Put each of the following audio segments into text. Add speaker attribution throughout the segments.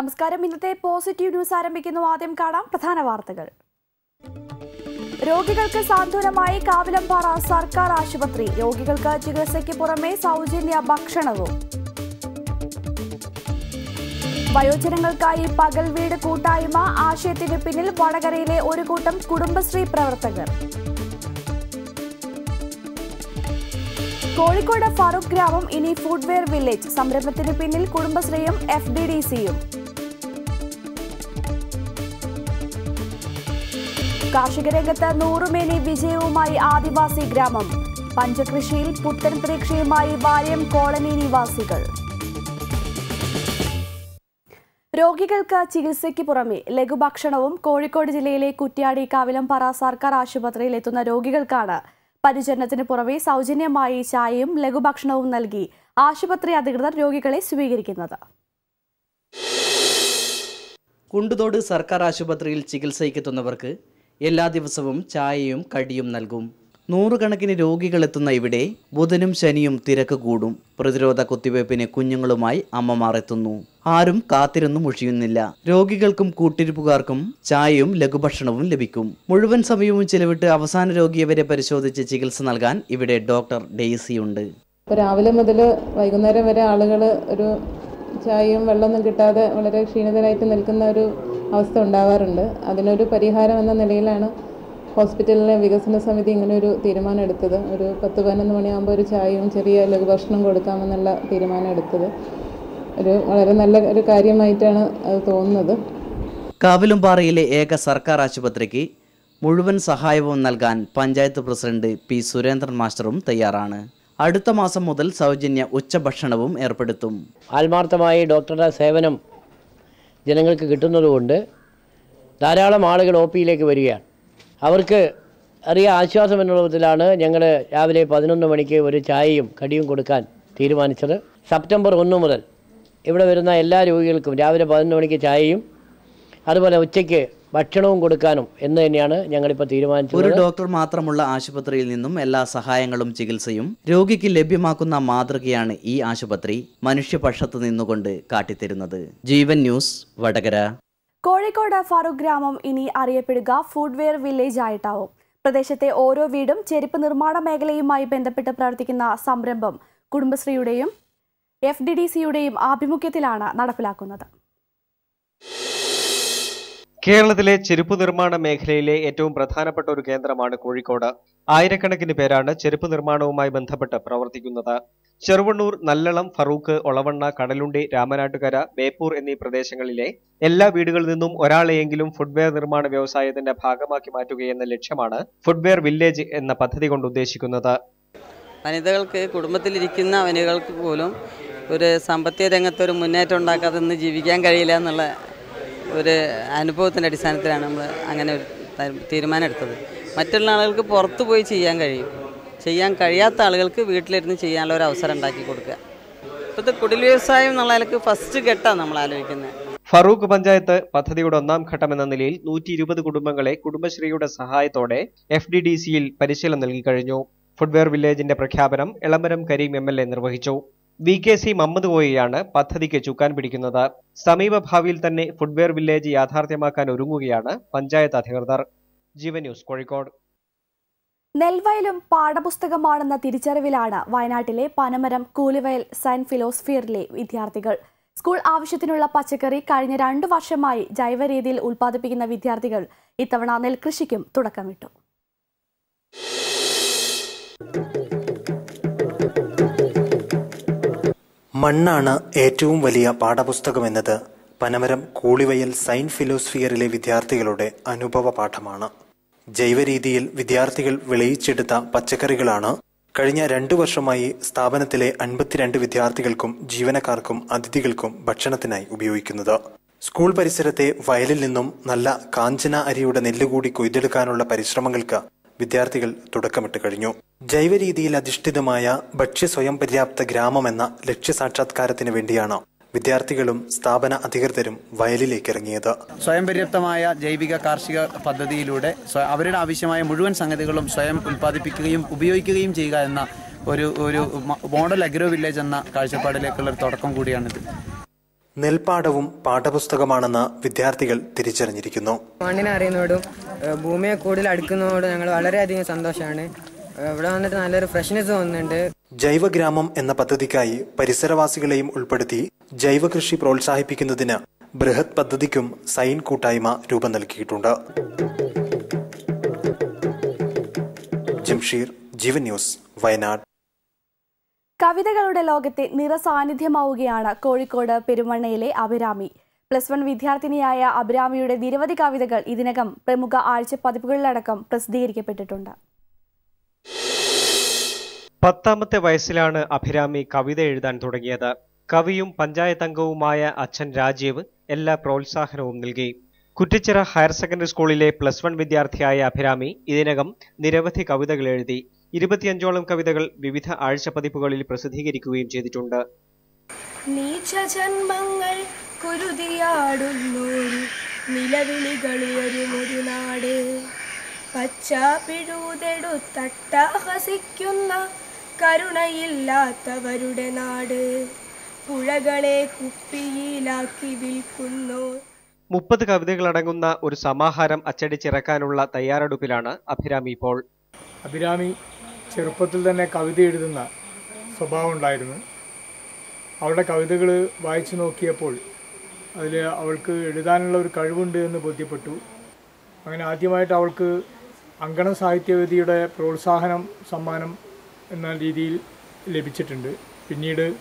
Speaker 1: നമസ്കാരം. ഇന്നത്തെ positive news ആരംഭിക്കുന്നു. ആദ്യം കാണാം പ്രധാന വാർത്തകൾ. രോഗികൾക്ക് സാന്ത്വനമായി കാവിലമ്പാറ സർക്കാർ ആശുപത്രി. രോഗികൾക്ക് ചികിത്സയ്ക്ക് പുറമെ സൗജന്യ ഭക്ഷണവും. വയോജനങ്ങൾക്കായി പകൽ വീട് കൂട്ടായ്മ. ആശയത്തിന് പിന്നിൽ വടകരയിലെ ഒരു കൂട്ടം കുടുംബശ്രീ പ്രവർത്തകർ. കോഴിക്കോട് ഫാറൂഖ് ഗ്രാമം ഇനി ഫുഡ്വെയർ വില്ലേജ്. സംരംഭത്തിന് പിന്നിൽ കുടുംബശ്രീയും എഫ് ഡി ഡി സിയും. കാർഷിക രംഗത്ത് നൂറുമേനി വിജയവുമായി ആദിവാസി ഗ്രാമം. പഞ്ചകൃഷിയിൽ പുത്തൻ പ്രതീക്ഷയുമായി വാര്യം കോളനി നിവാസികൾ. രോഗികൾക്ക് ചികിത്സയ്ക്ക് പുറമെ ലഘുഭക്ഷണവും കോഴിക്കോട് ജില്ലയിലെ കുറ്റ്യാടി കാവിലംപാറ സർക്കാർ ആശുപത്രിയിൽ എത്തുന്ന രോഗികൾക്കാണ് പരിചരണത്തിന് പുറമെ സൗജന്യമായി ചായയും ലഘുഭക്ഷണവും നൽകി ആശുപത്രി അധികൃതർ രോഗികളെ സ്വീകരിക്കുന്നത്.
Speaker 2: കുണ്ടുതോട് സർക്കാർ ആശുപത്രിയിൽ ചികിത്സയ്ക്കെത്തുന്നവർക്ക് എല്ലാ ദിവസവും ചായയും കടിയും നൽകും. നൂറുകണക്കിന് രോഗികൾ എത്തുന്ന ഇവിടെ ബുധനും ശനിയും തിരക്ക് കൂടും. പ്രതിരോധ കുത്തിവയ്പ്പിന് കുഞ്ഞുങ്ങളുമായി അമ്മമാർ എത്തുന്നു. ആരും കാത്തിരുന്നു മുഴിയുന്നില്ല രോഗികൾക്കും കൂട്ടിരിപ്പുകാർക്കും ചായയും ലഘുഭക്ഷണവും ലഭിക്കും. മുഴുവൻ സമയവും ചിലവിട്ട് അവസാന രോഗിയെ വരെ പരിശോധിച്ച് ചികിത്സ നൽകാൻ ഇവിടെ ഡോക്ടർ ഡെയ്സിയുണ്ട്.
Speaker 3: രാവിലെ മുതൽ വൈകുന്നേരം വരെ ആളുകൾ ഒരു ചായയും വെള്ളമൊന്നും കിട്ടാതെ വളരെ ക്ഷീണിതരായിട്ട് നിൽക്കുന്ന ഒരു അവസ്ഥ ഉണ്ടാവാറുണ്ട്. അതിനൊരു പരിഹാരം എന്ന നിലയിലാണ് ഹോസ്പിറ്റലിലെ വികസന സമിതി ഇങ്ങനെ ഒരു തീരുമാനം എടുത്തത്. ഒരു പത്ത് പതിനൊന്ന് മണിയാകുമ്പോൾ ഒരു ചായയും ചെറിയ ലഘുഭക്ഷണം കൊടുക്കാമെന്നുള്ള തീരുമാനം എടുത്തത്. ഒരു വളരെ നല്ല ഒരു കാര്യമായിട്ടാണ് അത് തോന്നുന്നത്.
Speaker 2: കാവിലുംപാറയിലെ ഏക സർക്കാർ ആശുപത്രിക്ക് മുഴുവൻ സഹായവും നൽകാൻ പഞ്ചായത്ത് പ്രസിഡന്റ് പി സുരേന്ദ്രൻ മാസ്റ്ററും തയ്യാറാണ്. അടുത്ത മാസം മുതൽ സൗജന്യ ഉച്ചഭക്ഷണവും ഏർപ്പെടുത്തും.
Speaker 4: ആത്മാർത്ഥമായി ഡോക്ടറുടെ സേവനം ജനങ്ങൾക്ക് കിട്ടുന്നതുകൊണ്ട് ധാരാളം ആളുകൾ ഒ പിയിലേക്ക് വരികയാണ്. അവർക്ക് അറിയ ആശ്വാസം എന്നുള്ള വിധത്തിലാണ് ഞങ്ങൾ രാവിലെ പതിനൊന്ന് മണിക്ക് ഒരു ചായയും കടിയും കൊടുക്കാൻ തീരുമാനിച്ചത്. സെപ്റ്റംബർ ഒന്ന് മുതൽ ഇവിടെ വരുന്ന എല്ലാ രോഗികൾക്കും രാവിലെ പതിനൊന്ന് മണിക്ക് ചായയും അതുപോലെ ഉച്ചയ്ക്ക് ഭക്ഷണവും കൊടുക്കാനും എന്ന് തന്നെയാണ് ഞങ്ങളിപ്പോൾ തീരുമാനിച്ചത് ഒരു
Speaker 2: ഡോക്ടർ മാത്രമുള്ള ആശുപത്രിയിൽ നിന്നും എല്ലാ സഹായങ്ങളും ചികിത്സയും രോഗിക്ക് ലഭ്യമാക്കുന്ന മാതൃകയാണ് ഈ ആശുപത്രി മനുഷ്യപക്ഷത്ത് നിന്നുകൊണ്ട് കാട്ടിത്തരുന്നത്. ജീവൻ ന്യൂസ് വടകര.
Speaker 1: കോഴിക്കോട് ഫാറൂഖ് ഗ്രാമം ഇനി അറിയപ്പെടുക ഫുഡ്വെയർ വില്ലേജ് ആയിട്ടാവും പ്രദേശത്തെ ഓരോ വീടും ചെരുപ്പ് നിർമ്മാണ മേഖലയുമായി ബന്ധപ്പെട്ട് പ്രവർത്തിക്കുന്ന സംരംഭം കുടുംബശ്രീയുടെയും എഫ് ഡി ഡി സിയുടെയും ആഭിമുഖ്യത്തിലാണ് നടപ്പിലാക്കുന്നത്.
Speaker 5: കേരളത്തിലെ ചെരുപ്പ് നിർമ്മാണ മേഖലയിലെ ഏറ്റവും പ്രധാനപ്പെട്ട ഒരു കേന്ദ്രമാണ് കോഴിക്കോട്. ആയിരക്കണക്കിന് പേരാണ് ചെരുപ്പ് നിർമ്മാണവുമായി ബന്ധപ്പെട്ട് പ്രവർത്തിക്കുന്നത്. ചെറുവണ്ണൂർ നല്ലളം ഫറൂഖ് ഒളവണ്ണ കടലുണ്ടി രാമനാട്ടുകര ബേപ്പൂർ എന്നീ പ്രദേശങ്ങളിലെ എല്ലാ വീടുകളിൽ നിന്നും ഒരാളെയെങ്കിലും ഫുഡ്വെയർ നിർമ്മാണ വ്യവസായത്തിന്റെ ഭാഗമാക്കി മാറ്റുകയെന്ന ലക്ഷ്യമാണ് ഫുഡ്വെയർ വില്ലേജ് എന്ന പദ്ധതി കൊണ്ട് ഉദ്ദേശിക്കുന്നത്.
Speaker 6: വനിതകൾക്ക് കുടുംബത്തിലിരിക്കുന്ന വനിതകൾക്ക് പോലും ഒരു സാമ്പത്തിക രംഗത്ത് ഒരു മുന്നേറ്റം ഉണ്ടാക്കാതെ ജീവിക്കാൻ കഴിയില്ല എന്നുള്ള ഒരു അനുഭവത്തിന്റെ അടിസ്ഥാനത്തിലാണ് നമ്മൾ അങ്ങനെ ഒരു തീരുമാനം എടുത്തത് മറ്റുള്ള ആളുകൾക്ക് പുറത്തു പോയി ചെയ്യാൻ കഴിയും. ചെയ്യാൻ കഴിയാത്ത ആളുകൾക്ക് വീട്ടിലിരുന്ന് ചെയ്യാനുള്ള ഒരു അവസരം ഉണ്ടാക്കി കൊടുക്കുക. ഇപ്പോഴത്തെ കുടിൽ വ്യവസായം എന്നുള്ള നിലയ്ക്ക് ഫസ്റ്റ് ഘട്ടമാണ് നമ്മൾ ആലോചിക്കുന്നത്.
Speaker 5: ഫറൂഖ് പഞ്ചായത്ത് പദ്ധതിയുടെ ഒന്നാം ഘട്ടം എന്ന നിലയിൽ നൂറ്റി ഇരുപത് കുടുംബങ്ങളെ കുടുംബശ്രീയുടെ സഹായത്തോടെ എഫ് ഡി ഡി സിയിൽ പരിശീലനം നൽകി കഴിഞ്ഞു. ഫുഡ്വെയർ വില്ലേജിന്റെ പ്രഖ്യാപനം Elamaram Kareem M L A നിർവഹിച്ചു. വി കെ സി മമ്മദ് കോയയാണ് പദ്ധതിക്ക് ചുക്കാൻ പിടിക്കുന്നത്. സമീപ ഭാവിയിൽ തന്നെ ഫുഡ്വെയർ വില്ലേജ് യാഥാർത്ഥ്യമാക്കാൻ ഒരുങ്ങുകയാണ് പഞ്ചായത്ത് അധികൃതർ. ജീവൻ ന്യൂസ് കോഴിക്കോട്.
Speaker 1: നെൽവയലും പാഠപുസ്തകമാണെന്ന തിരിച്ചറിവിലാണ് വയനാട്ടിലെ പനമരം കൂലിവയൽ സയൻസ് ഫിലോസഫിയറിലെ വിദ്യാർത്ഥികൾ. സ്കൂൾ ആവശ്യത്തിനുള്ള പച്ചക്കറി കഴിഞ്ഞ രണ്ടു വർഷമായി ജൈവ രീതിയിൽ ഉൽപ്പാദിപ്പിക്കുന്ന വിദ്യാർത്ഥികൾ ഇത്തവണ നെൽകൃഷിക്കും തുടക്കമിട്ടു.
Speaker 7: മണ്ണാണ് ഏറ്റവും വലിയ പാഠപുസ്തകമെന്നത് പനമരം കൂളിവയൽ സൈൻ ഫിലോസഫിയറിലെ വിദ്യാർത്ഥികളുടെ അനുഭവ പാഠമാണ്. ജൈവരീതിയിൽ വിദ്യാർത്ഥികൾ വിളയിച്ചെടുത്ത പച്ചക്കറികളാണ് കഴിഞ്ഞ രണ്ടു വർഷമായി സ്ഥാപനത്തിലെ അൻപത്തിരണ്ട് വിദ്യാർത്ഥികൾക്കും ജീവനക്കാർക്കും അതിഥികൾക്കും ഭക്ഷണത്തിനായി ഉപയോഗിക്കുന്നത്. സ്കൂൾ പരിസരത്തെ വയലിൽ നിന്നും നല്ല കാഞ്ചന അരിയുടെ നെല്ലുകൂടി കൊയ്തെടുക്കാനുള്ള പരിശ്രമങ്ങൾക്ക് വിദ്യാർത്ഥികൾ തുടക്കമിട്ട് കഴിഞ്ഞു. ജൈവരീതിയിൽ അധിഷ്ഠിതമായ ഭക്ഷ്യ സ്വയം പര്യാപ്ത ഗ്രാമം എന്ന ലക്ഷ്യസാക്ഷാത്കാരത്തിന് വേണ്ടിയാണ് വിദ്യാർത്ഥികളും സ്ഥാപന അധികൃതരും വയലിലേക്ക് ഇറങ്ങിയത്.
Speaker 8: സ്വയം പര്യാപ്തമായ ജൈവിക കാർഷിക പദ്ധതിയിലൂടെ അവരുടെ ആവശ്യമായ മുഴുവൻ സംഗതികളും സ്വയം ഉൽപ്പാദിപ്പിക്കുകയും ഉപയോഗിക്കുകയും ചെയ്യുക എന്ന ഒരു ഒരു മോഡൽ അഗ്രോ വില്ലേജ് എന്ന കാഴ്ചപ്പാടിലേക്കുള്ള ഒരു തുടക്കം കൂടിയാണിത്.
Speaker 7: നെൽപ്പാടവും പാഠപുസ്തകമാണെന്ന് വിദ്യാർത്ഥികൾ തിരിച്ചറിഞ്ഞിരിക്കുന്നു.
Speaker 9: മണ്ണിനെ അറിയുന്നതോടും ഭൂമിയെ കൂടുതൽ അടുക്കുന്നതോട് ഞങ്ങൾ വളരെയധികം സന്തോഷമാണ്. ഇവിടെ വന്നിട്ട് നല്ലൊരു ഫ്രഷ്നെസ് തോന്നുന്നുണ്ട്
Speaker 7: ജൈവഗ്രാമം എന്ന പദ്ധതിക്കായി പരിസരവാസികളെയും ഉൾപ്പെടുത്തി ജൈവകൃഷി പ്രോത്സാഹിപ്പിക്കുന്നതിന് ബൃഹത് പദ്ധതിക്കും സൈൻ കൂട്ടായ്മ രൂപം നൽകിയിട്ടുണ്ട്. ജംഷീർ ജീവൻ ന്യൂസ് വയനാട്.
Speaker 1: കവിതകളുടെ ലോകത്തെ നിറസാന്നിധ്യമാവുകയാണ് കോഴിക്കോട് പെരുമണ്ണയിലെ അഭിരാമി. പ്ലസ് വൺ വിദ്യാർത്ഥിനിയായ അബ്രാമിയുടെ നിരവധി കവിതകൾ ഇതിനകം പ്രമുഖ ആഴ്ച പതിപ്പുകളിലടക്കം പ്രസിദ്ധീകരിക്കപ്പെട്ടിട്ടുണ്ട്.
Speaker 5: പത്താമത്തെ വയസ്സിലാണ് അഭിരാമി കവിത എഴുതാൻ തുടങ്ങിയത്. കവിയും പഞ്ചായത്ത് അംഗവുമായ അച്ഛൻ രാജീവ് എല്ലാ പ്രോത്സാഹനവും നൽകി. കുറ്റിച്ചിറ ഹയർ സെക്കൻഡറി സ്കൂളിലെ പ്ലസ് വൺ വിദ്യാർത്ഥിയായ അഭിരാമി ഇതിനകം നിരവധി കവിതകൾ എഴുതി. ഇരുപത്തിയഞ്ചോളം കവിതകൾ വിവിധ ആഴ്ച പതിപ്പുകളിൽ പ്രസിദ്ധീകരിക്കുകയും ചെയ്തിട്ടുണ്ട്.
Speaker 10: നീച്ച ജന്മങ്ങൾ കുരുതിയാടുന്നൊരു വരുമൊരു നാട്. പച്ച പിഴുതെടുത്തട്ടഹസിക്കുന്ന കരുണയില്ലാത്തവരുടെ നാട്. പുഴകളെ കുപ്പിയിലാക്കി വിൽക്കുന്നു.
Speaker 5: മുപ്പത് കവിതകളടങ്ങുന്ന ഒരു സമാഹാരം അച്ചടിച്ചിറക്കാനുള്ള തയ്യാറെടുപ്പിലാണ് അഭിരാമി ഇപ്പോൾ.
Speaker 11: അഭിരാമി ചെറുപ്പത്തിൽ തന്നെ കവിത എഴുതുന്ന സ്വഭാവം ഉണ്ടായിരുന്നു. അവളുടെ കവിതകൾ വായിച്ചു നോക്കിയപ്പോൾ അതിൽ അവൾക്ക് എഴുതാനുള്ള ഒരു കഴിവുണ്ട് എന്ന് ബോധ്യപ്പെട്ടു. അങ്ങനെ ആദ്യമായിട്ട് അവൾക്ക് അങ്കണ സാഹിത്യവേദിയുടെ പ്രോത്സാഹനം സമ്മാനം എന്ന രീതിയിൽ ലഭിച്ചിട്ടുണ്ട്. പിന്നീട്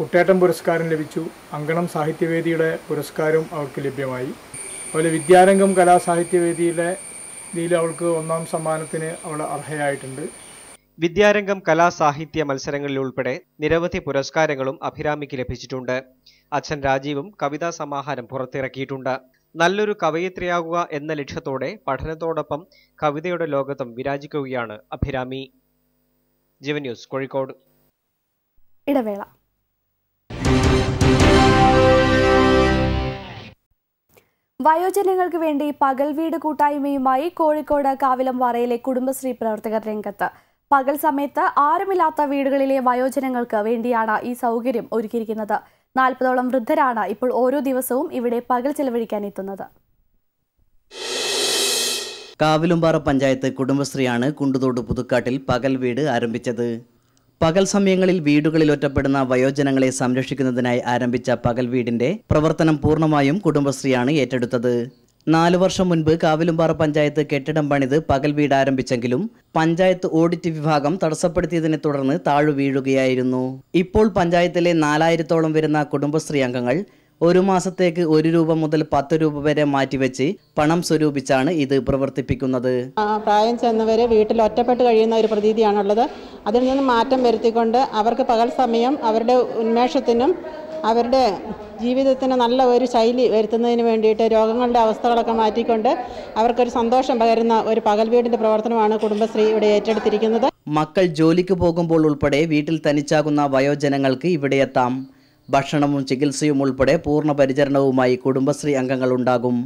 Speaker 11: കുട്ടേട്ടം പുരസ്കാരം ലഭിച്ചു. അങ്കണം സാഹിത്യവേദിയുടെ പുരസ്കാരം അവൾക്ക് ലഭ്യമായി. അതുപോലെ വിദ്യാരംഗം കലാസാഹിത്യവേദിയുടെ ഇതിൽ അവൾക്ക് ഒന്നാം സമ്മാനത്തിന് അവൾ അർഹയായിട്ടുണ്ട്.
Speaker 5: വിദ്യാരംഗം കലാസാഹിത്യ മത്സരങ്ങളിൽ ഉൾപ്പെടെ നിരവധി പുരസ്കാരങ്ങളും അഭിരാമിക്ക് ലഭിച്ചിട്ടുണ്ട്. അച്ഛൻ രാജീവും കവിതാ സമാഹാരം പുറത്തിറക്കിയിട്ടുണ്ട്. നല്ലൊരു കവയിത്രിയാകുക എന്ന ലക്ഷ്യത്തോടെ പഠനത്തോടൊപ്പം കവിതയുടെ ലോകത്തും വിരാജിക്കുകയാണ് അഭിരാമി. ജീവൻ ന്യൂസ് കോഴിക്കോട്.
Speaker 1: ഇടവേള. വയോജനങ്ങൾക്ക് വേണ്ടി പകൽ വീട് കൂട്ടായ്മയുമായി കോഴിക്കോട് കാവിലംപാറയിലെ കുടുംബശ്രീ പ്രവർത്തകർ രംഗത്ത് പകൽ സമയത്ത് ആരുമില്ലാത്ത വീടുകളിലെ വയോജനങ്ങൾക്ക് വേണ്ടിയാണ് ഈ സൗകര്യം ഒരുക്കിയിരിക്കുന്നത്. നാൽപ്പതോളം വൃദ്ധരാണ് ഇപ്പോൾ ഓരോ ദിവസവും ഇവിടെ പകൽ ചെലവഴിക്കാൻ എത്തുന്നത്.
Speaker 2: കാവിലുംപാറ പഞ്ചായത്ത് കുടുംബശ്രീയാണ് കുണ്ടുതോട് പുതുക്കാട്ടിൽ പകൽ വീട് ആരംഭിച്ചത്. പകൽ സമയങ്ങളിൽ വീടുകളിൽ ഒറ്റപ്പെടുന്ന വയോജനങ്ങളെ സംരക്ഷിക്കുന്നതിനായി ആരംഭിച്ച പകൽ വീടിന്റെ പ്രവർത്തനം പൂർണമായും കുടുംബശ്രീയാണ് ഏറ്റെടുത്തത്. നാലു വർഷം മുൻപ് കാവിലുംപാറ പഞ്ചായത്ത് കെട്ടിടം പണിത് പകൽ വീട് ആരംഭിച്ചെങ്കിലും പഞ്ചായത്ത് ഓഡിറ്റ് വിഭാഗം തടസ്സപ്പെടുത്തിയതിനെ തുടർന്ന് താഴു വീഴുകയായിരുന്നു. ഇപ്പോൾ പഞ്ചായത്തിലെ നാലായിരത്തോളം വരുന്ന കുടുംബശ്രീ അംഗങ്ങൾ ഒരു മാസത്തേക്ക് ഒരു രൂപ മുതൽ പത്ത് രൂപ വരെ മാറ്റിവെച്ച് പണം സ്വരൂപിച്ചാണ് ഇത് പ്രവർത്തിപ്പിക്കുന്നത്.
Speaker 12: പ്രായം ചെന്നവരെ വീട്ടിൽ ഒറ്റപ്പെട്ട് കഴിയുന്ന ഒരു പ്രതീതിയാണുള്ളത്. അതിൽ നിന്ന് മാറ്റം വരുത്തിക്കൊണ്ട് അവർക്ക് പകൽ സമയം അവരുടെ ഉന്മേഷത്തിനും അവരുടെ ജീവിതത്തിന് നല്ല ഒരു ശൈലി വരുത്തുന്നതിന് വേണ്ടിയിട്ട് രോഗങ്ങളുടെ അവസ്ഥകളൊക്കെ മാറ്റിക്കൊണ്ട് അവർക്കൊരു സന്തോഷം പകരുന്ന ഒരു പകൽ വീടിന്റെ പ്രവർത്തനമാണ് കുടുംബശ്രീ ഇവിടെ ഏറ്റെടുത്തിരിക്കുന്നത്.
Speaker 2: മക്കൾ ജോലിക്ക് പോകുമ്പോൾ ഉൾപ്പെടെ വീട്ടിൽ തനിച്ചാകുന്ന വയോജനങ്ങൾക്ക് ഇവിടെ എത്താം. ഭക്ഷണവും ചികിത്സയും ഉൾപ്പെടെ പൂർണ പരിചരണവുമായി കുടുംബശ്രീ അംഗങ്ങൾ ഉണ്ടാകും.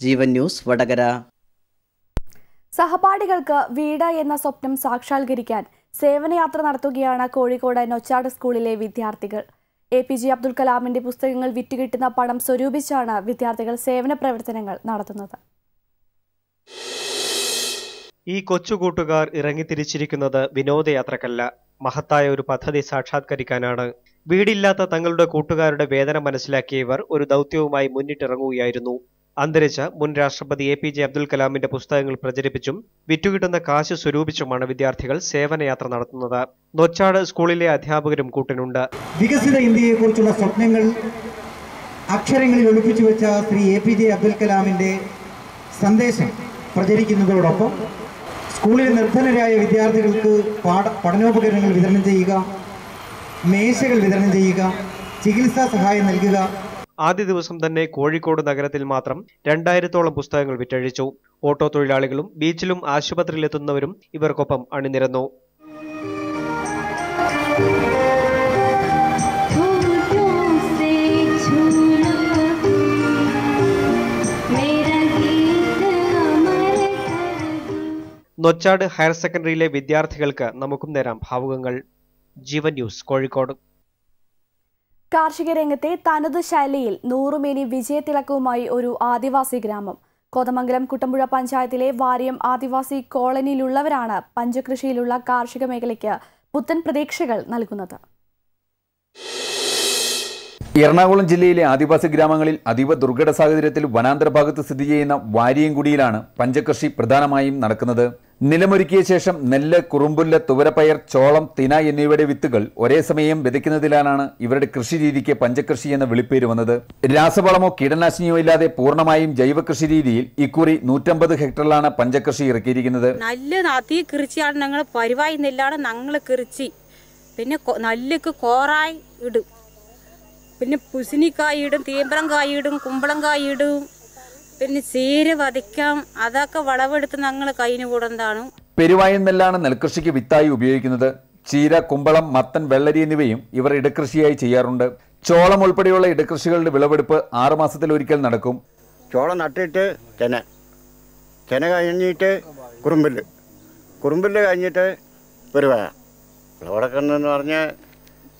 Speaker 2: ജീവൻ ന്യൂസ് വടകര.
Speaker 1: സഹപാഠികൾക്ക് വീട് എന്ന സ്വപ്നം സാക്ഷാത്കരിക്കാൻ സേവനയാത്ര നടത്തുകയാണ് കോഴിക്കോട് നൊച്ചാട് സ്കൂളിലെ വിദ്യാർത്ഥികൾ. എ പി ജെ അബ്ദുൽ കലാമിന്റെ പുസ്തകങ്ങൾ വിറ്റുകിട്ടുന്ന പണം സ്വരൂപിച്ചാണ് വിദ്യാർത്ഥികൾ സേവന പ്രവർത്തനങ്ങൾ നടത്തുന്നത്.
Speaker 5: ഈ കൊച്ചുകൂട്ടുകാർ ഇറങ്ങിത്തിരിച്ചിരിക്കുന്നത് വിനോദയാത്രക്കല്ല. മഹത്തായ ഒരു പദ്ധതി സാക്ഷാത്കരിക്കാനാണ്. വീടില്ലാത്ത തങ്ങളുടെ കൂട്ടുകാരുടെ വേദന മനസ്സിലാക്കിയവർ ഒരു ദൗത്യവുമായി മുന്നിട്ടിറങ്ങുകയായിരുന്നു. അന്തരിച്ച മുൻ രാഷ്ട്രപതി എ പി ജെ അബ്ദുൽ കലാമിന്റെ പുസ്തകങ്ങൾ പ്രചരിപ്പിച്ചും വിറ്റുകിട്ടുന്ന കാശ് സ്വരൂപിച്ചുമാണ് വിദ്യാർത്ഥികൾ സേവനയാത്ര നടത്തുന്നത്. നൊച്ചാട് സ്കൂളിലെ അധ്യാപകരും കൂട്ടിനുണ്ട്.
Speaker 13: വികസിത ഇന്ത്യയെക്കുറിച്ചുള്ള സ്വപ്നങ്ങൾ അക്ഷരങ്ങളിൽ ഒളിപ്പിച്ചു വെച്ച Shri A P J Abdul കലാമിന്റെ സന്ദേശം പ്രചരിക്കുന്നതോടൊപ്പം സ്കൂളിലെ നിർധനരായ വിദ്യാർത്ഥികൾക്ക് പാഠ പഠനോപകരണങ്ങൾ വിതരണം ചെയ്യുക മേശകൾ വിതരണം ചെയ്യുക ചികിത്സാ സഹായം നൽകുക
Speaker 5: ആദ്യ ദിവസം തന്നെ കോഴിക്കോട് നഗരത്തിൽ മാത്രം രണ്ടായിരത്തോളം പുസ്തകങ്ങൾ വിറ്റഴിച്ചു. ഓട്ടോ തൊഴിലാളികളും ബീച്ചിലും ആശുപത്രിയിലെത്തുന്നവരും ഇവർക്കൊപ്പം അണിനിരന്നു. നൊച്ചാട് ഹയർ സെക്കൻഡറിയിലെ വിദ്യാർത്ഥികൾക്ക് നമുക്കും നേരാം ഭാവുകങ്ങൾ. ജീവൻ ന്യൂസ് കോഴിക്കോട്.
Speaker 1: കാർഷിക രംഗത്തെ തനത് ശൈലിയിൽ നൂറുമേനി വിജയത്തിളക്കവുമായി ഒരു ആദിവാസി ഗ്രാമം. കോതമംഗലം കുട്ടമ്പുഴ പഞ്ചായത്തിലെ വാര്യം ആദിവാസി കോളനിയിലുള്ളവരാണ് പഞ്ചകൃഷിയിലുള്ള കാർഷിക മേഖലയ്ക്ക് പുത്തൻ പ്രതീക്ഷകൾ നൽകുന്നത്.
Speaker 14: എറണാകുളം ജില്ലയിലെ ആദിവാസി ഗ്രാമങ്ങളിൽ അതീവ ദുർഘട സാഹചര്യത്തിൽ വനാന്തര ഭാഗത്ത് സ്ഥിതി ചെയ്യുന്ന വാരിയൻകുടിയിലാണ് പഞ്ചകൃഷി പ്രധാനമായും നടക്കുന്നത്. നിലമൊരുക്കിയ ശേഷം നെല്ല് കുറുമ്പുല്ല് തുവരപ്പയർ ചോളം തിന എന്നിവയുടെ വിത്തുകൾ ഒരേ സമയം വിതയ്ക്കുന്നതിലാണ് ഇവരുടെ കൃഷി രീതിക്ക് പഞ്ചകൃഷി എന്ന വിളിപ്പേര് വന്നത്. രാസവളമോ കീടനാശിനിയോ ഇല്ലാതെ പൂർണമായും ജൈവ കൃഷി രീതിയിൽ ഇക്കുറി നൂറ്റമ്പത് ഹെക്ടറിലാണ് പഞ്ചകൃഷി ഇറക്കിയിരിക്കുന്നത്.
Speaker 15: നല്ല അതി കൃഷിയാണ് ഞങ്ങൾ പരിവായി നെല്ലാണ് ഞങ്ങൾ കൃഷി പിന്നെ നല്ലക്ക് കോറായി ഇടും. പിന്നെ പുസിനിക്കായിടും ഇടും തീമ്പരം കായ് ഇടും കുമ്പളം കായ് ഇടും പിന്നെ ചീര വധിക്കാം. അതൊക്കെ വളവെടുത്ത് ഞങ്ങൾ കൈന് കൂടുന്നതാണ്.
Speaker 14: പെരുവായൻ നെല്ലാണ് നെൽകൃഷിക്ക് വിത്തായി ഉപയോഗിക്കുന്നത്. ചീര കുമ്പളം മത്തൻ വെള്ളരി എന്നിവയും ഇവർ ഇടകൃഷിയായി ചെയ്യാറുണ്ട്. ചോളം ഉൾപ്പെടെയുള്ള ഇടകൃഷികളുടെ വിളവെടുപ്പ് ആറുമാസത്തിലൊരിക്കൽ നടക്കും.
Speaker 16: ചോളം നട്ടിട്ട് ചെന. ചെന കഴിഞ്ഞിട്ട് കുറുമ്പിൽ കുറുമ്പിൽ കഴിഞ്ഞിട്ട് പെരുവായ. വിളവെടുക്കണമെന്ന് പറഞ്ഞാൽ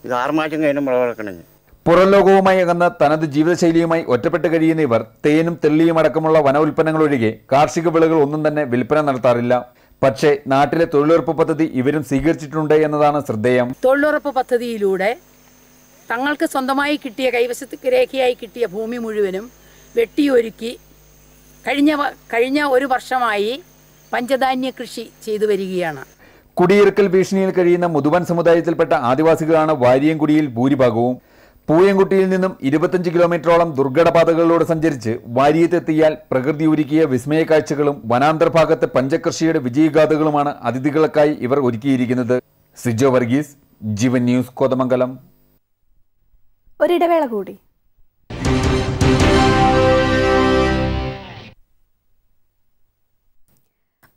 Speaker 16: ഇത് ആറുമാസം കഴിഞ്ഞും വിളവെടുക്കണമെങ്കിൽ
Speaker 14: പുറം ലോകവുമായി അകന്ന തനത് ജീവിതശൈലിയുമായി ഒറ്റപ്പെട്ട് കഴിയുന്ന ഇവർ തേനും തെള്ളിയും അടക്കമുള്ള വന ഉൽപ്പന്നങ്ങൾ ഒഴികെ കാർഷിക വിളകൾ ഒന്നും തന്നെ വിൽപ്പന നടത്താറില്ല. പക്ഷേ നാട്ടിലെ തൊഴിലുറപ്പ് പദ്ധതി ഇവരും സ്വീകരിച്ചിട്ടുണ്ട് എന്നതാണ് ശ്രദ്ധേയം.
Speaker 17: തൊഴിലുറപ്പ് പദ്ധതിയിലൂടെ തങ്ങൾക്ക് സ്വന്തമായി കിട്ടിയ കൈവശത്ത് രേഖയായി കിട്ടിയ ഭൂമി മുഴുവനും വെട്ടിയൊരുക്കി കഴിഞ്ഞ കഴിഞ്ഞ ഒരു വർഷമായി പഞ്ചധാന്യ കൃഷി ചെയ്തു വരികയാണ്.
Speaker 14: കുടിയിറക്കൽ ഭീഷണിയിൽ കഴിയുന്ന മുതുവൻ സമുദായത്തിൽപ്പെട്ട ആദിവാസികളാണ് വാരിയൻകുടിയിൽ ഭൂരിഭാഗവും. പൂയംകുട്ടിയിൽ നിന്നും ഇരുപത്തഞ്ച് കിലോമീറ്ററോളം ദുർഘടപാതകളിലൂടെ സഞ്ചരിച്ച് വാരിയത്തെത്തിയാൽ പ്രകൃതി ഒരുക്കിയ വിസ്മയ കാഴ്ചകളും വനാന്തർഭാഗത്തെ പഞ്ചകൃഷിയുടെ വിജയഗാഥകളുമാണ് അതിഥികൾക്കായി ഇവർ ഒരുക്കിയിരിക്കുന്നത്. സിജോ വർഗീസ് ജീവൻ ന്യൂസ് കോതമംഗലം.
Speaker 1: ഒരിടവേള കൂടി.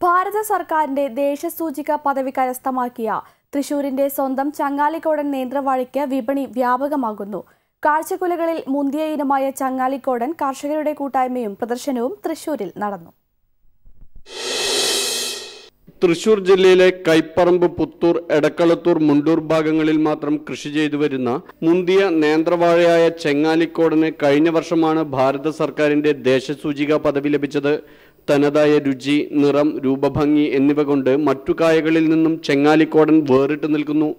Speaker 1: ഭാരത സർക്കാരിന്റെ ദേശസൂചിക പദവി കരസ്ഥമാക്കിയ തൃശൂരിന്റെ സ്വന്തം ചങ്ങാലിക്കോടൻ നേന്ത്രവാഴയ്ക്ക് വിപണി വ്യാപകമാകുന്നു. കാഴ്ചക്കുലകളിൽ മുന്തിയ ഇനമായ ചങ്ങാലിക്കോടൻ കർഷകരുടെ കൂട്ടായ്മയും പ്രദർശനവും തൃശൂരിൽ നടന്നു.
Speaker 18: തൃശൂർ ജില്ലയിലെ കൈപ്പറമ്പ് പുത്തൂർ എടക്കളത്തൂർ മുണ്ടൂർ ഭാഗങ്ങളിൽ മാത്രം കൃഷി ചെയ്തു വരുന്ന മുന്തിയ നേന്ത്രവാഴയായ ചെങ്ങാലിക്കോടന് കഴിഞ്ഞ വർഷമാണ് ഭാരത സർക്കാരിന്റെ ദേശസൂചിക പദവി ലഭിച്ചത്. തനതായ രുചി നിറം രൂപഭംഗി എന്നിവ കൊണ്ട് മറ്റു കായകളിൽ നിന്നും ചെങ്ങാലിക്കോടൻ വേറിട്ട് നിൽക്കുന്നു.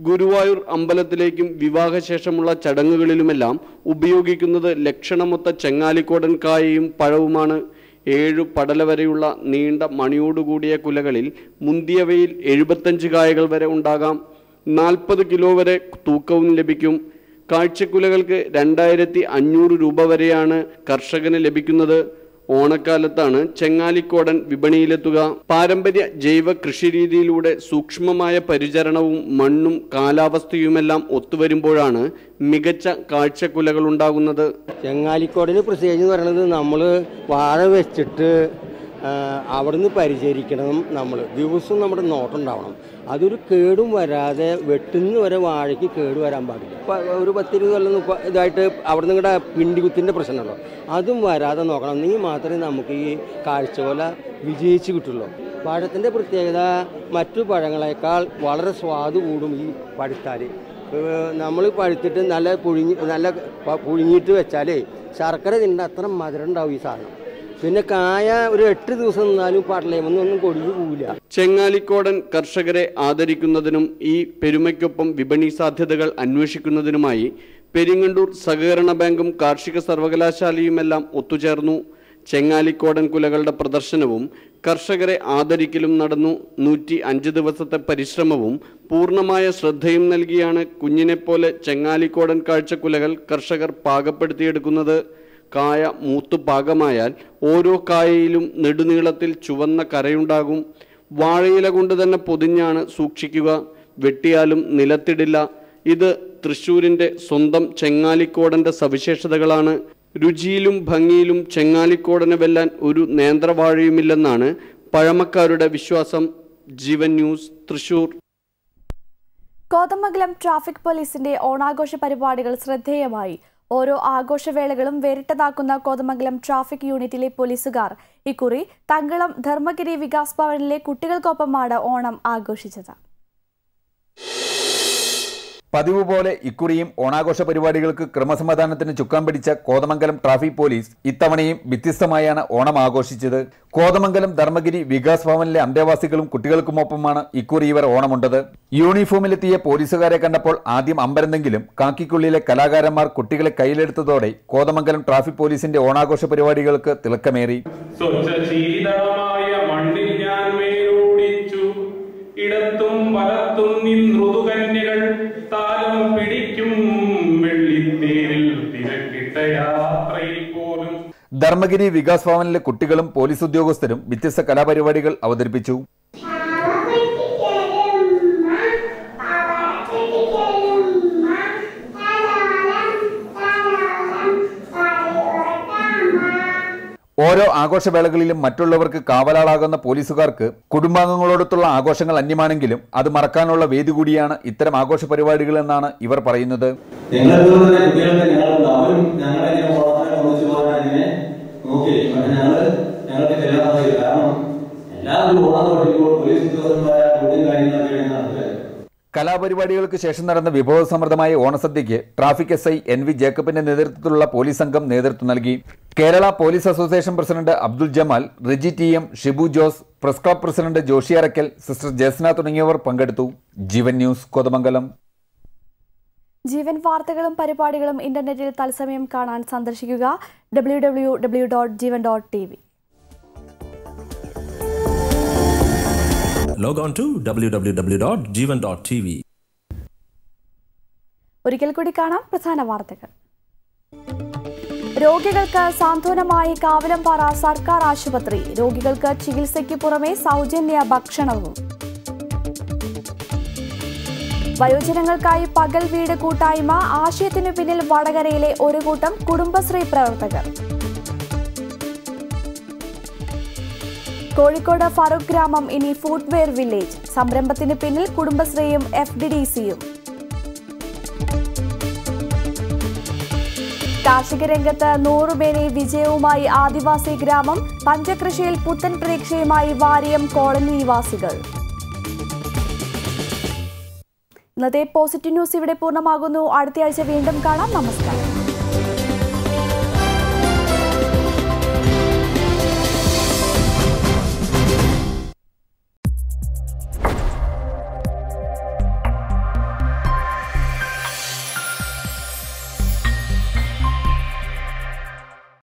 Speaker 18: ഗുരുവായൂർ അമ്പലത്തിലേക്കും വിവാഹശേഷമുള്ള ചടങ്ങുകളിലുമെല്ലാം ഉപയോഗിക്കുന്നത് ലക്ഷണമൊത്ത ചെങ്ങാലിക്കോടൻ കായയും പഴവുമാണ്. ഏഴു പടല വരെയുള്ള നീണ്ട മണിയോടുകൂടിയ കുലകളിൽ മുന്തിയവയിൽ എഴുപത്തഞ്ച് കായകൾ വരെ ഉണ്ടാകാം. നാൽപ്പത് കിലോ വരെ തൂക്കവും ലഭിക്കും. കാഴ്ചക്കുലകൾക്ക് രണ്ടായിരത്തി അഞ്ഞൂറ് രൂപ വരെയാണ് കർഷകന് ലഭിക്കുന്നത്. ഓണക്കാലത്താണ് ചെങ്ങാലിക്കോടൻ വിപണിയിലെത്തുക. പാരമ്പര്യ ജൈവ കൃഷിരീതിയിലൂടെ സൂക്ഷ്മമായ പരിചരണവും മണ്ണും കാലാവസ്ഥയുമെല്ലാം ഒത്തുവരുമ്പോഴാണ് മികച്ച കാഴ്ചക്കുലകൾ ഉണ്ടാകുന്നത്.
Speaker 19: ചെങ്ങാലിക്കോടിന് പ്രത്യേകിച്ച് പറയുന്നത് നമ്മൾ വാഴ വെച്ചിട്ട് അവിടുന്ന് പരിചരിക്കണം നമ്മൾ ദിവസവും നമ്മുടെ നോട്ടുണ്ടാവണം. അതൊരു കേടും വരാതെ വെട്ടുന്ന വരെ വാഴയ്ക്ക് കേട് വരാൻ പാടില്ല. ഇപ്പം ഒരു പത്തിരുപത് കൊല്ലം മുപ്പ ഇതായിട്ട് അവിടെ നിങ്ങളുടെ പിണ്ടികുത്തിന്റെ പ്രശ്നമുണ്ടോ? അതും വരാതെ നോക്കണം. എന്നെങ്കിൽ മാത്രമേ നമുക്ക് ഈ കാഴ്ചകൊല വിജയിച്ച് കിട്ടുള്ളൂ. പഴത്തിന്റെ പ്രത്യേകത മറ്റു പഴങ്ങളെക്കാൾ വളരെ സ്വാദ് കൂടും ഈ പഴുത്താൽ നമ്മൾ പഴുത്തിട്ട് നല്ല പുഴുങ്ങി നല്ല പുഴുങ്ങിയിട്ട് വെച്ചാലേ ശർക്കര തിന്റെ അത്ര മധുരം ഉണ്ടാവും ഈ സാധനം. പിന്നെ കായ ഒരു എട്ട് ദിവസം നിന്നാലും പാടലേമൊന്നും ഒന്നും കൊടിഞ്ഞു പോവില്ല.
Speaker 18: ചെങ്ങാലിക്കോടൻ കർഷകരെ ആദരിക്കുന്നതിനും ഈ പെരുമയ്ക്കൊപ്പം വിപണി സാധ്യതകൾ അന്വേഷിക്കുന്നതിനുമായി പെരിങ്ങണ്ടൂർ സഹകരണ ബാങ്കും കാർഷിക സർവകലാശാലയുമെല്ലാം ഒത്തുചേർന്നു. ചെങ്ങാലിക്കോടൻ കുലകളുടെ പ്രദർശനവും കർഷകരെ ആദരിക്കലും നടന്നു. നൂറ്റി അഞ്ച് ദിവസത്തെ പരിശ്രമവും പൂർണമായ ശ്രദ്ധയും നൽകിയാണ് കുഞ്ഞിനെപ്പോലെ ചെങ്ങാലിക്കോടൻ കാഴ്ചക്കുലകൾ കർഷകർ പാകപ്പെടുത്തിയെടുക്കുന്നത്. കായ മൂത്തു പാകമായാൽ ഓരോ കായയിലും നെടുനീളത്തിൽ ചുവന്ന കരയുണ്ടാകും. വാഴയില കൊണ്ട് തന്നെ പൊതിഞ്ഞാണ് സൂക്ഷിക്കുക. വെട്ടിയാലും നിലത്തിടില്ല. ഇത് തൃശ്ശൂരിന്റെ സ്വന്തം ചെങ്ങാലിക്കോടന്റെ സവിശേഷതകളാണ്. രുചിയിലും ഭംഗിയിലും ചെങ്ങാലിക്കോടനെ വെല്ലാൻ ഒരു നേന്ത്രവാഴയുമില്ലെന്നാണ് പഴമക്കാരുടെ വിശ്വാസം. ജീവൻ ന്യൂസ് തൃശൂർ
Speaker 1: കോതമംഗലം ട്രാഫിക് പോലീസിന്റെ ഓണാഘോഷ പരിപാടികൾ ശ്രദ്ധേയമായി. ഓരോ ആഘോഷവേളകളും വേറിട്ടതാക്കുന്ന കോതമംഗലം ട്രാഫിക് യൂണിറ്റിലെ പോലീസുകാർ. ഇക്കുറി തങ്കളം ധർമ്മഗിരി വികാസ് ഭവനിലെ കുട്ടികൾക്കൊപ്പമാണ് ഓണം ആഘോഷിച്ചത്.
Speaker 14: പതിവ് പോലെ ഇക്കുറിയും ഓണാഘോഷ പരിപാടികൾക്ക് ക്രമസമാധാനത്തിന് ചുക്കാൻ പിടിച്ച കോതമംഗലം ട്രാഫിക് പോലീസ് ഇത്തവണയും വ്യത്യസ്തമായാണ് ഓണം ആഘോഷിച്ചത്. കോതമംഗലം ധർമ്മഗിരി വികാസ് ഭവനിലെ അന്തേവാസികളും കുട്ടികൾക്കുമൊപ്പമാണ് ഇക്കുറി ഇവർ ഓണമുണ്ടത്. യൂണിഫോമിലെത്തിയ പോലീസുകാരെ കണ്ടപ്പോൾ ആദ്യം അമ്പരന്നെങ്കിലും കാക്കിക്കുള്ളിലെ കലാകാരന്മാർ കുട്ടികളെ കയ്യിലെടുത്തതോടെ കോതമംഗലം ട്രാഫിക് പോലീസിന്റെ ഓണാഘോഷ പരിപാടികൾക്ക് തിളക്കമേറി. ധർമ്മഗിരി വികാസ് ഭവനിലെ കുട്ടികളും പോലീസ് ഉദ്യോഗസ്ഥരും വ്യത്യസ്ത കലാപരിപാടികൾ അവതരിപ്പിച്ചു. ഓരോ ആഘോഷവേളകളിലും മറ്റുള്ളവർക്ക് കാവലാളാകുന്ന പോലീസുകാർക്ക് കുടുംബാംഗങ്ങളോടൊത്തുള്ള ആഘോഷങ്ങൾ അന്യമാണെങ്കിലും അത് മറക്കാനുള്ള വേദി കൂടിയാണ് ഇത്തരം ആഘോഷ പരിപാടികൾ എന്നാണ് ഇവർ പറയുന്നത്.
Speaker 20: ഞങ്ങളെ പക്ഷെ ഞങ്ങൾ ഞങ്ങൾക്ക് ചെല്ലാൻ കാരണം
Speaker 14: കലാപരിപാടികൾക്ക് ശേഷം നടന്ന വിഭവസമൃദ്ധമായ ഓണസദ്യയ്ക്ക് traffic S I N V ജേക്കബിന്റെ നേതൃത്വത്തിലുള്ള പോലീസ് സംഘം നേതൃത്വം നൽകി. Kerala police association president Abdul Jamal Riji T M Shibu Jose press club president Joshi Arackal sister Jasna തുടങ്ങിയവർ പങ്കെടുത്തു. ജീവൻ ന്യൂസ് കോതമംഗലം.
Speaker 1: ജീവൻ വാർത്തകളും പരിപാടികളും ഇന്റർനെറ്റിൽ തത്സമയം കാണാൻ സന്ദർശിക്കുക. W W W dot Jeevan dot T V. ഒരിക്കൽ കൂടി കാണാം പ്രധാന വാർത്തകൾ. രോഗികൾക്ക് സാന്ത്വനമായി കാവലംപാറ സർക്കാർ ആശുപത്രി. രോഗികൾക്ക് ചികിത്സയ്ക്ക് പുറമെ സൗജന്യ ഭക്ഷണവും. വയോജനങ്ങൾക്കായി പകൽ വീട് കൂട്ടായ്മ ആശയത്തിനു പിന്നിൽ വടകരയിലെ ഒരു കൂട്ടം കുടുംബശ്രീ പ്രവർത്തകർ. കോഴിക്കോട് ഫറൂഖ് ഗ്രാമം ഇനി ഫുട്വെയർ വില്ലേജ്. സംരംഭത്തിന് പിന്നിൽ കുടുംബശ്രീയും എഫ് ഡി ഡി സിയും. കാർഷിക രംഗത്ത് നൂറുപേരെ വിജയവുമായി ആദിവാസി ഗ്രാമം പഞ്ചകൃഷിയിൽ പുത്തൻ പ്രതീക്ഷയുമായി വാരിയം കോളനി നിവാസികൾ. ഇന്നത്തെ പോസിറ്റീവ് ന്യൂസ് ഇവിടെ പൂർണമാകുന്നു. അടുത്തയാഴ്ച വീണ്ടും കാണാം. നമസ്കാരം.